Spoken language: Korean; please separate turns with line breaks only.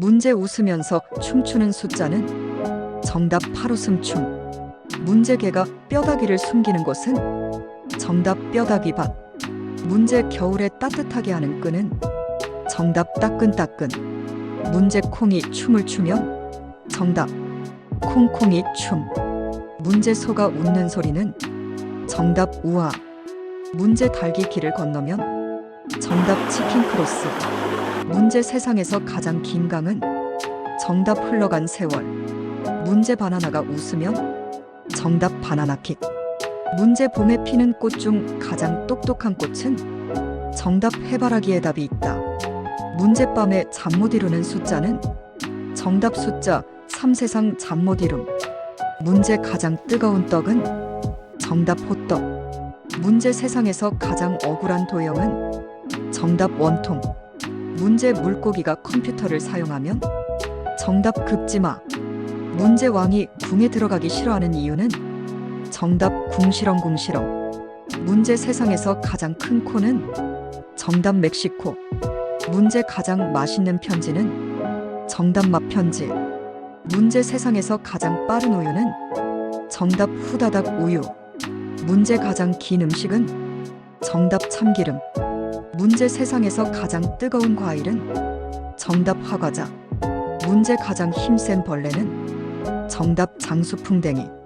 문제 웃으면서 춤추는 숫자는 정답 팔웃음 춤. 문제 개가 뼈다귀를 숨기는 곳은 정답 뼈다귀 밭. 문제 겨울에 따뜻하게 하는 끈은 정답 따끈따끈. 문제 콩이 춤을 추면 정답 콩콩이 춤. 문제 소가 웃는 소리는 정답 우아. 문제 달기 길을 건너면 정답 치킨 크로스. 문제 세상에서 가장 긴 강은 정답 흘러간 세월. 문제 바나나가 웃으면 정답 바나나킥. 문제 봄에 피는 꽃 중 가장 똑똑한 꽃은 정답 해바라기에 답이 있다. 문제 밤에 잠 못 이루는 숫자는 정답 숫자 3세상 잠 못 이룸. 문제 가장 뜨거운 떡은 정답 호떡. 문제 세상에서 가장 억울한 도형은 정답 원통. 문제 물고기가 컴퓨터를 사용하면 정답 급지마. 문제 왕이 궁에 들어가기 싫어하는 이유는 정답 궁시렁궁시렁. 문제 세상에서 가장 큰 코는 정답 멕시코. 문제 가장 맛있는 편지는 정답 맛 편지. 문제 세상에서 가장 빠른 우유는 정답 후다닥 우유. 문제 가장 긴 음식은 정답 참기름. 문제 세상에서 가장 뜨거운 과일은 정답 화과자. 문제 가장 힘센 벌레는 정답 장수풍뎅이.